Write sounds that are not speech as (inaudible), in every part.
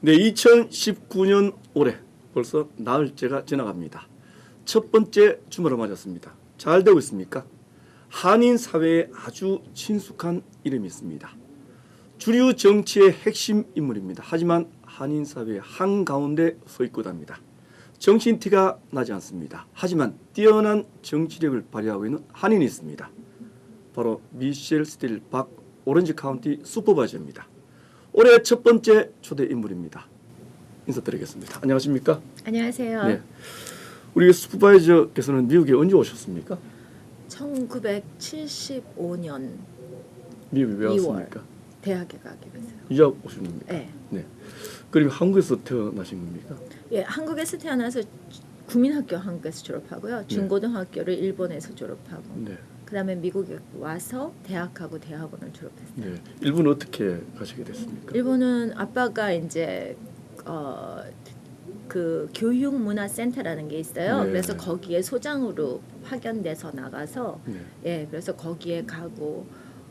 네, 2019년 올해 벌써 나흘째가 지나갑니다. 첫 번째 주말을 맞았습니다. 잘 되고 있습니까? 한인 사회에 아주 친숙한 이름이 있습니다. 주류 정치의 핵심 인물입니다. 하지만 한인 사회의 한가운데 서 있고도 합니다. 정치인 티가 나지 않습니다. 하지만 뛰어난 정치력을 발휘하고 있는 한인이 있습니다. 바로 미셸 스틸 박 오렌지 카운티 슈퍼바이저입니다. 올해 첫 번째 초대 인물입니다. 인사드리겠습니다. 안녕하십니까? 안녕하세요. 네. 우리 슈퍼바이저께서는 미국에 언제 오셨습니까? 1975년 미국에 왜 2월. 왔습니까? 대학에 가게 됐어요. 유학 오신 겁니까? 네. 네. 그리고 한국에서 태어나신 겁니까? 예, 한국에서 태어나서 국민학교 한국에서 졸업하고요. 중고등학교를 일본에서 졸업하고 네. 그다음에 미국에 와서 대학하고 대학원을 졸업했어요. 네. 일본 어떻게 가시게 됐습니까? 일본은 아빠가 이제 어, 그 교육문화센터라는 게 있어요. 네. 그래서 거기에 소장으로 파견돼서 나가서 네. 예, 그래서 거기에 가고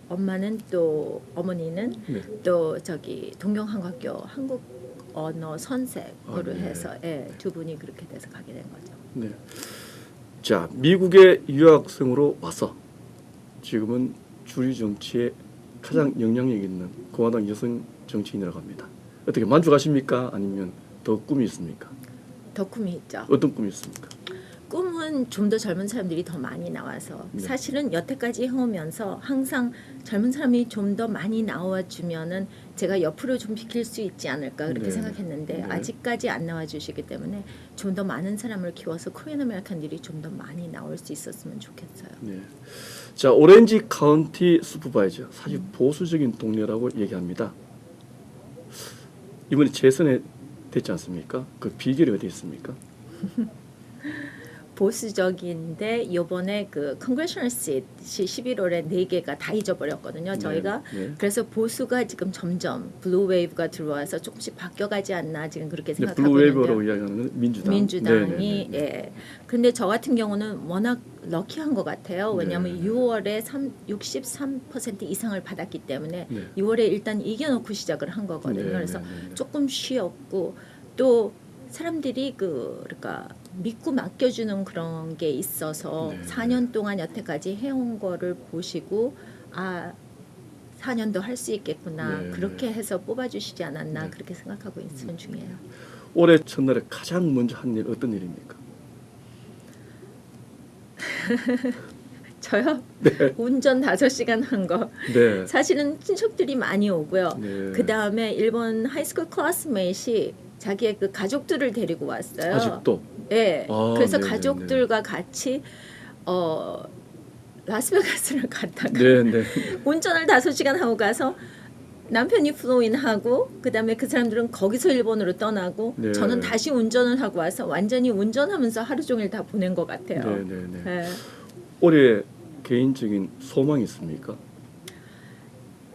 엄마는 또 어머니는 네. 또 저기 동경한국학교 한국 언어 선생으로 아, 네. 해서 예, 두 분이 그렇게 돼서 가게 된 거죠. 네. 자, 미국의 유학생으로 와서 지금은 주류 정치에 가장 영향력 있는 공화당 여성 정치인이라고 합니다. 어떻게 만족하십니까? 아니면 더 꿈이 있습니까? 더 꿈이 있죠. 어떤 꿈이 있습니까? 꿈은 좀 더 젊은 사람들이 더 많이 나와서 네. 사실은 여태까지 해오면서 항상 젊은 사람이 좀 더 많이 나와 주면은 제가 옆으로 좀 비킬 수 있지 않을까 그렇게 네. 생각했는데 네. 아직까지 안 나와 주시기 때문에 좀 더 많은 사람을 키워서 코리안 아메리칸들이 좀 더 많이 나올 수 있었으면 좋겠어요. 네. 자, 오렌지 카운티 슈퍼바이저 사실 보수적인 동네라고 얘기합니다. 이번에 재선에 됐지 않습니까? 그 비결이 어디 있습니까? (laughs) 보수적인데 요번에 그 컨그레셔널 시트이 11월에 네 개가 다 잊어버렸거든요. 저희가 네. 그래서 보수가 지금 점점 블루 웨이브가 들어와서 조금씩 바뀌어가지 않나 지금 그렇게 네, 생각하고 블루 웨이버라고 있는데요. 이야기하는 건 민주당. 민주당이 네, 네, 네. 예. 근데 저 같은 경우는 워낙 럭키한 것 같아요. 왜냐하면 네. 6월에 3, 63% 이상을 받았기 때문에 네. 6월에 일단 이겨놓고 시작을 한 거거든요. 네, 그래서 네, 네, 네. 조금 쉬었고 또 사람들이 그 그러니까 믿고 맡겨주는 그런 게 있어서 네. 4년 동안 여태까지 해온 거를 보시고 아 4년도 할 수 있겠구나 네. 그렇게 해서 뽑아주시지 않았나 네. 그렇게 생각하고 있는 중이에요. 올해 첫날에 가장 먼저 한 일 어떤 일입니까? (laughs) 저요 네. 운전 5시간 한 거 네. 사실은 친척들이 많이 오고요. 네. 그 다음에 일본 하이스쿨 클래스메이트이 자기의 그 가족들을 데리고 왔어요. 아직도 네. 아, 그래서 네네네. 가족들과 같이 어 라스베가스를 (laughs) 갔다가 네, 네. 운전을 다섯 시간 하고 가서 남편이 플로인하고 그다음에 그 사람들은 거기서 일본으로 떠나고 네. 저는 다시 운전을 하고 와서 완전히 운전하면서 하루 종일 다 보낸 것 같아요. 네, 네, 네. 네. 올해 개인적인 소망이 있습니까?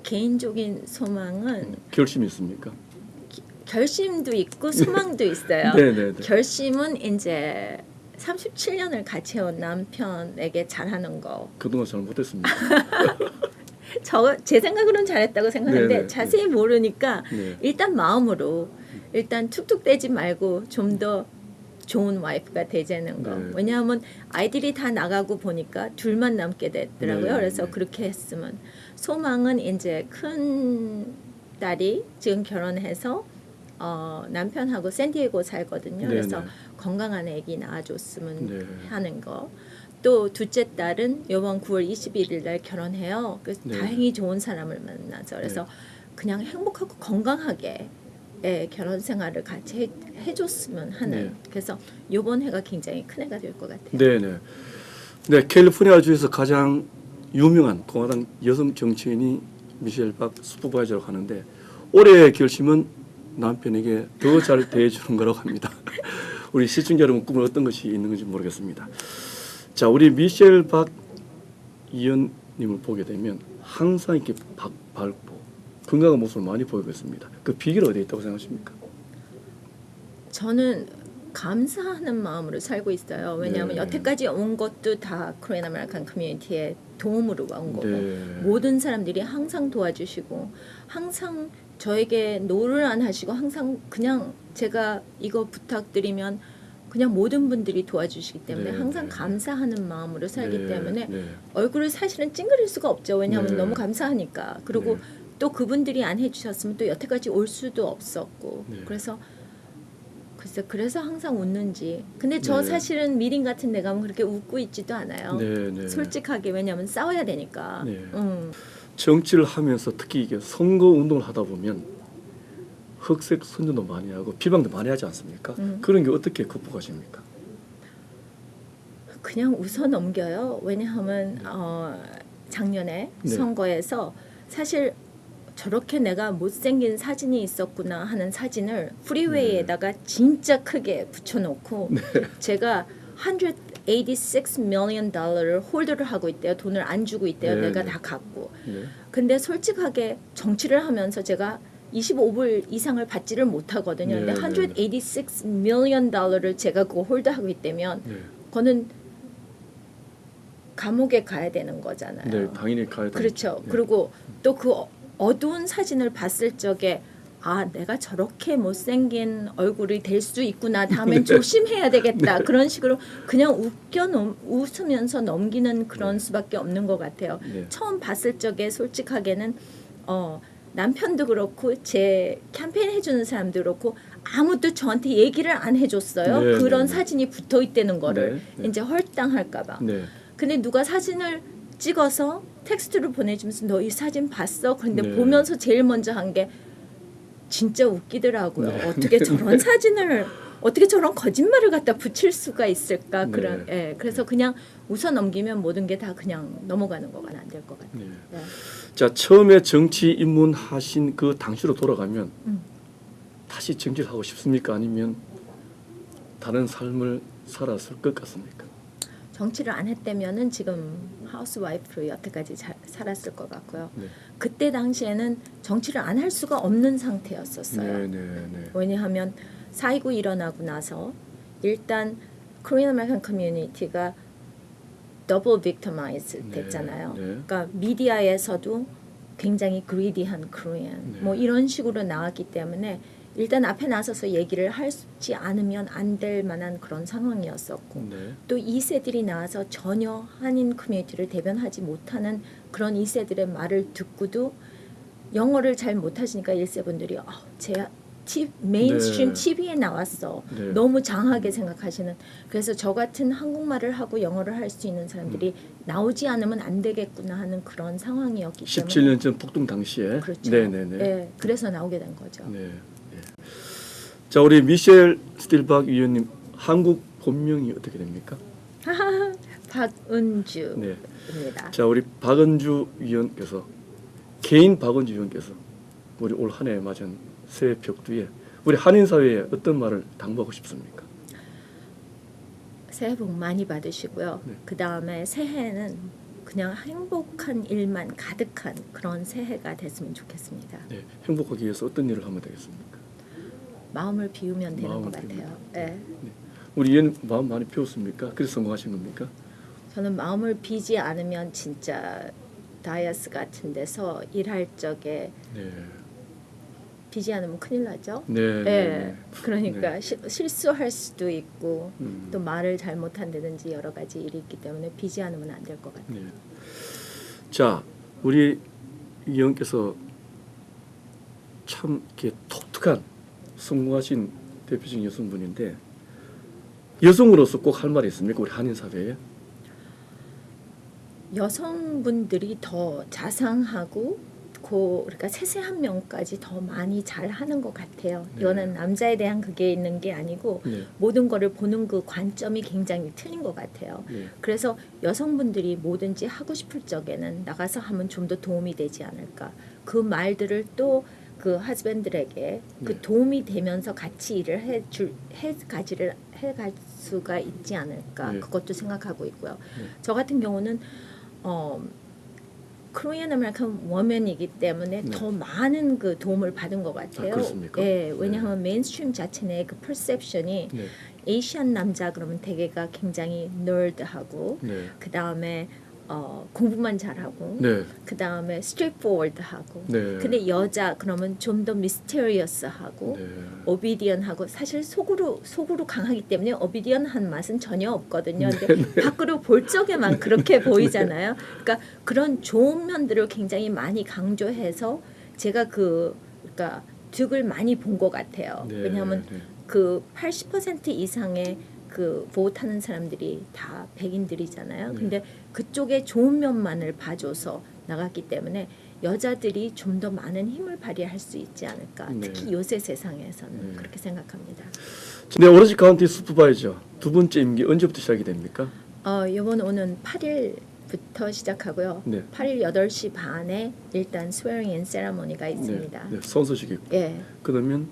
개인적인 소망은 결심이 있습니까? 결심도 있고 소망도 있어요. (laughs) 네, 네, 네. 결심은 이제 37년을 같이 해온 남편에게 잘하는 거. 그동안 잘 못했습니다. (laughs) 저 제 생각으로는 잘했다고 생각하는데 네네. 자세히 모르니까 네. 일단 마음으로 일단 툭툭 떼지 말고 좀 더 좋은 와이프가 되자는 거. 네. 왜냐하면 아이들이 다 나가고 보니까 둘만 남게 됐더라고요. 네, 그래서 네. 그렇게 했으면 소망은 이제 큰 딸이 지금 결혼해서 어, 남편하고 샌디에고 살거든요. 네, 그래서 네. 건강한 아기 낳아줬으면 네. 하는 거. 또 둘째 딸은 이번 9월 21일 날 결혼해요. 그래서 네. 다행히 좋은 사람을 만나서 그래서 그냥 행복하고 건강하게 예, 결혼 생활을 같이 해, 해줬으면 하는. 네. 그래서 이번 해가 굉장히 큰 해가 될 것 같아요. 네, 네. 네, 캘리포니아 주에서 가장 유명한 공화당 여성 정치인이 미셸 박 슈퍼바이저라고 하는데 올해의 결심은 남편에게 더 잘 대해주는 거라고 합니다. (laughs) 우리 시청자 여러분 꿈은 어떤 것이 있는 건지 모르겠습니다. 자, 우리 미셸 박 의원님을 보게 되면 항상 이렇게 박, 밝고 건강한 모습을 많이 보이고 있습니다. 그 비결 어디에 있다고 생각하십니까? 저는 감사하는 마음으로 살고 있어요. 왜냐하면 네. 여태까지 온 것도 다 코리안 아메리칸 커뮤니티의 도움으로 온 거고 네. 모든 사람들이 항상 도와주시고 항상 저에게 노를 안 하시고 항상 그냥 제가 이거 부탁드리면 그냥 모든 분들이 도와주시기 때문에 네, 항상 네. 감사하는 마음으로 살기 네, 때문에 네. 얼굴을 사실은 찡그릴 수가 없죠. 왜냐하면 네. 너무 감사하니까. 그리고 네. 또 그분들이 안 해주셨으면 또 여태까지 올 수도 없었고. 네. 그래서 글쎄 그래서 항상 웃는지. 근데 저 네. 사실은 미팅 같은 데 가면 그렇게 웃고 있지도 않아요. 솔직하게 왜냐하면 싸워야 되니까. 네. 음. 정치를 하면서 특히 이게 선거 운동을 하다 보면 흑색 선전도 많이 하고 비방도 많이 하지 않습니까? 음. 그런 게 어떻게 극복하십니까? 그냥 웃어 넘겨요. 왜냐하면 어, 작년에 네. 선거에서 사실 저렇게 내가 못생긴 사진이 있었구나 하는 사진을 프리웨이에다가 진짜 크게 붙여놓고 제가 186 million 달러를 홀더를 하고 있대요. 돈을 안 주고 있대요. 네, 내가 네. 다 갖고. 네. 근데 솔직하게 정치를 하면서 제가 25불 이상을 받지를 못하거든요. 네, 근데 네. 186 million 달러를 제가 그거 홀더하고 있다면 네. 그거는 감옥에 가야 되는 거잖아요. 네, 당연히 가야 돼. 그렇죠. 그리고 또 그 어두운 사진을 봤을 적에 아 내가 저렇게 못생긴 얼굴이 될 수 있구나 다음엔 (laughs) 조심해야 되겠다 그런 식으로 그냥 웃겨 넘, 웃으면서 넘기는 그런 수밖에 없는 것 같아요. 네. 처음 봤을 적에 솔직하게는 어, 남편도 그렇고 제 캠페인 해주는 사람도 그렇고 아무도 저한테 얘기를 안 해줬어요. 네, 그런 네, 네. 사진이 붙어 있다는 거를 네, 네. 이제 헐당할까봐. 네. 근데 누가 사진을 찍어서 텍스트를 보내주면서 너 이 사진 봤어? 그런데 네. 보면서 제일 먼저 한게 진짜 웃기더라고요. 네. 어떻게 저런 사진을 어떻게 저런 거짓말을 갖다 붙일 수가 있을까 네. 그런. 예, 그래서 그냥 웃어 넘기면 모든 게 다 그냥 넘어가는 거가 안 될 것 같아요. 네. 네. 자 처음에 정치 입문하신 그 당시로 돌아가면 음. 다시 정치를 하고 싶습니까? 아니면 다른 삶을 살았을 것 같습니까? 정치를 안 했다면은 지금 하우스 와이프로 여태까지 잘 살았을 것 같고요. 네. 그때 당시에는 정치를 안 할 수가 없는 상태였었어요. 네, 네, 네. 왜냐하면 4.29 일어나고 나서 일단 코리안 아메리칸 커뮤니티가 더블 빅터마이즈 네, 됐잖아요. 네. 그러니까 미디어에서도 굉장히 그리디한 코리안 네. 뭐 이런 식으로 나왔기 때문에 일단 앞에 나서서 얘기를 하지 않으면 안 될 만한 그런 상황이었었고 네. 또 2세들이 나와서 전혀 한인 커뮤니티를 대변하지 못하는 그런 2세들의 말을 듣고도 영어를 잘 못하시니까 1세 분들이 어, 제 티, 메인스트림 네. TV에 나왔어. 네. 너무 장하게 생각하시는. 그래서 저 같은 한국말을 하고 영어를 할 수 있는 사람들이 음. 나오지 않으면 안 되겠구나 하는 그런 상황이었기 때문에 17년 전 북동 당시에 그렇죠. 네, 네, 네. 예, 그래서 나오게 된 거죠. 네. 네. 자, 우리 미셸 스틸박 위원님 한국 본명이 어떻게 됩니까? (laughs) 박은주입니다. 네. 자, 우리 박은주 위원께서 개인 박은주 위원께서 우리 올 한해 맞은 새해 벽두에 우리 한인 사회에 어떤 말을 당부하고 싶습니까? 새해 복 많이 받으시고요. 네. 그 다음에 새해는 그냥 행복한 일만 가득한 그런 새해가 됐으면 좋겠습니다. 네. 행복하기 위해서 어떤 일을 하면 되겠습니까? 마음을 비우면 되는 마음을 것 같아요. 비우면. 예. 우리 위원 마음 많이 비웠습니까? 그래서 성공하신 겁니까? 저는 마음을 비지 않으면 진짜 다이아스 같은 데서 일할 적에 네. 비지 않으면 큰일 나죠. 네. 예. 네, 네. 그러니까 네. 시- 실수할 수도 있고 음. 또 말을 잘못한다든지 여러 가지 일이 있기 때문에 비지 않으면 안 될 것 같아요. 네. 자, 우리 위원께서 참 이렇게 독특한 성공하신 대표적인 여성분인데 여성으로서 꼭 할 말이 있습니까? 우리 한인 사회에? 여성분들이 더 자상하고 고 그러니까 세세한 명까지 더 많이 잘 하는 것 같아요. 네. 이거는 남자에 대한 그게 있는 게 아니고 네. 모든 거를 보는 그 관점이 굉장히 틀린 것 같아요. 네. 그래서 여성분들이 뭐든지 하고 싶을 적에는 나가서 하면 좀 더 도움이 되지 않을까. 그 말들을 또 그 하즈밴들에게 그 네. 도움이 되면서 같이 일을 해줄 해 가지를 해갈 수가 있지 않을까. 네. 그것도 생각하고 있고요. 네. 저 같은 경우는 어 코리안 아메리칸 워맨이기 때문에 네. 더 많은 그 도움을 받은 것 같아요. 아? 예, 왜냐하면 메인스트림 자체 내그 퍼셉션이 네. 에이시안 남자 그러면 대개가 굉장히 널드하고 네. 그 다음에 어, 공부만 잘하고 네. 그 다음에 스트레이트포워드하고 네. 근데 여자 그러면 좀 더 미스테리어스하고 네. 오비디언하고 사실 속으로 속으로 강하기 때문에 오비디언한 맛은 전혀 없거든요. 네, 근데 밖으로 볼 적에만 그렇게 (laughs) 보이잖아요. 그러니까 그런 좋은 면들을 굉장히 많이 강조해서 제가 그 그러니까 득을 많이 본 것 같아요. 네. 왜냐하면 네. 그80% 이상의 그 보트하는 사람들이 다 백인들이잖아요. 네. 근데 그쪽에 좋은 면만을 봐줘서 나갔기 때문에 여자들이 좀 더 많은 힘을 발휘할 수 있지 않을까. 네. 특히 요새 세상에서는 네. 그렇게 생각합니다. 네, 오로지 카운티 슈퍼바이저 두 번째 임기 언제부터 시작이 됩니까? 어, 이번 오는 8일부터 시작하고요. 네. 8일 8시 반에 일단 스웨링 인 세라모니가 있습니다. 네, 네, 선서식이 있고. 예. 그러면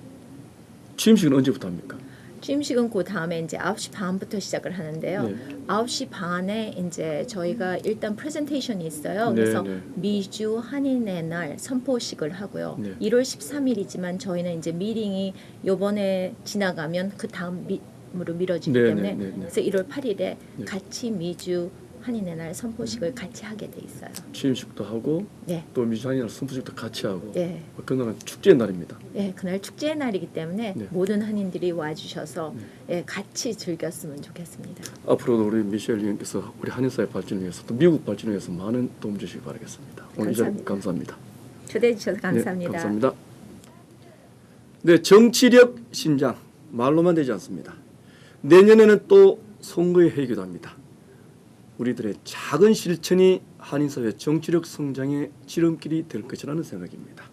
취임식은 언제부터 합니까? 취임식은 그 다음에 이제 9시 반부터 시작을 하는데요. 네. 9시 반에 이제 저희가 일단 프레젠테이션이 있어요. 네, 그래서 네. 미주 한인의 날 선포식을 하고요. 네. 1월 13일이지만 저희는 이제 미팅이 요번에 지나가면 그 다음 미 으로 미뤄지기 네, 때문에 네, 네, 네. 그래서 1월 8일에 네. 같이 미주 한인의 날 선포식을 같이 하게 돼 있어요. 취임식도 하고 네. 또 미주한이랑 선포식도 같이 하고 예. 그날은 축제의 날입니다. 예, 그날 축제의 날이기 때문에 네. 모든 한인들이 와주셔서 예, 같이 즐겼으면 좋겠습니다. 앞으로도 우리 미셸 위원께서 우리 한인사회 발전을 위해서 또 미국 발전을 위해서 많은 도움 주시기 바라겠습니다. 오늘 감사합니다. 감사합니다. 초대해 주셔서 감사합니다. 네, 감사합니다. 네, 정치력 신장 말로만 되지 않습니다. 내년에는 또 선거의 해이기도 합니다. 우리들의 작은 실천이 한인사회 정치력 성장의 지름길이 될 것이라는 생각입니다.